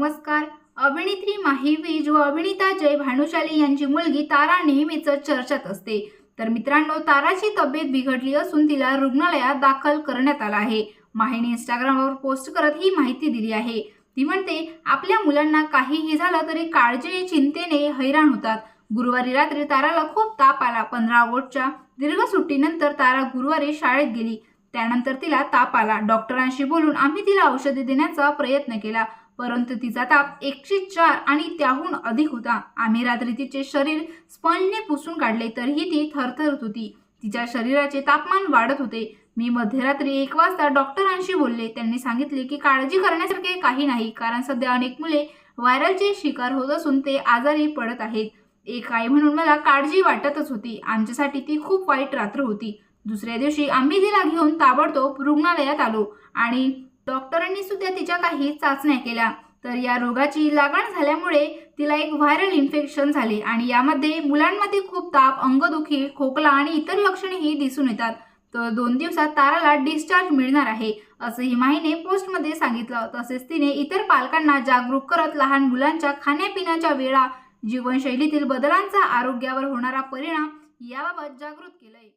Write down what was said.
नमस्कार. अभिनेत्री माही विज व अभिनेता जय भानुशाली यांची मुलगी तारा नेहमीच चर्चेत असते. तर मित्रांनो ताराची तब्येत बिघडली असून तिला रुग्णालयात दाखल करण्यात आला आहे. माहीने इंस्टाग्रामवर पोस्ट करत ही माहिती दिली आहे. ती म्हणते आपल्या मुलांना काहीही झालं तरी काळजी चिंतेने हैराण होतात. गुरुवारी रात्री ताराला खूप ताप आला. पंधरा ऑगस्टच्या दीर्घ सुट्टीनंतर तारा गुरुवारी शाळेत गेली. त्यानंतर तिला ताप आला. डॉक्टरांशी बोलून आम्ही तिला औषधे देण्याचा प्रयत्न केला. परंतु तिचा ताप एकशे चार आणि त्याहून अधिक होता. आम्ही रात्री तिचे शरीर स्पंजने पुसून काढले तरीही ती थरथरत होती. तिच्या शरीराचे तापमान वाढत होते. मी मध्यरात्री एक वाजता डॉक्टरांशी बोलले. त्यांनी सांगितले की काळजी करण्यासारखे काही नाही कारण सध्या अनेक मुले व्हायरलचे शिकार होत असून ते आजारी पडत आहेत. एक आई म्हणून मला काळजी वाटतच होती. आमच्यासाठी ती खूप वाईट रात्र होती. दुसऱ्या दिवशी आम्ही तिला घेऊन ताबडतोब रुग्णालयात आलो आणि डॉक्टरांनी सुद्धा तिच्या काही चाचण्या केल्या. तर या रोगाची लागण झाल्यामुळे तिला एक व्हायरल इन्फेक्शन झाले आणि यामध्ये मुलांमध्ये खूप ताप अंगदुखी खोकला आणि इतर लक्षणेही दिसून येतात. तर दोन दिवसात ताराला डिस्चार्ज मिळणार आहे असंही माहीने पोस्टमध्ये सांगितलं. तसेच तिने इतर पालकांना जागरूक करत लहान मुलांच्या खाण्यापिण्याच्या वेळा जीवनशैलीतील बदलांचा आरोग्यावर होणारा परिणाम याबाबत जागृत केलंय.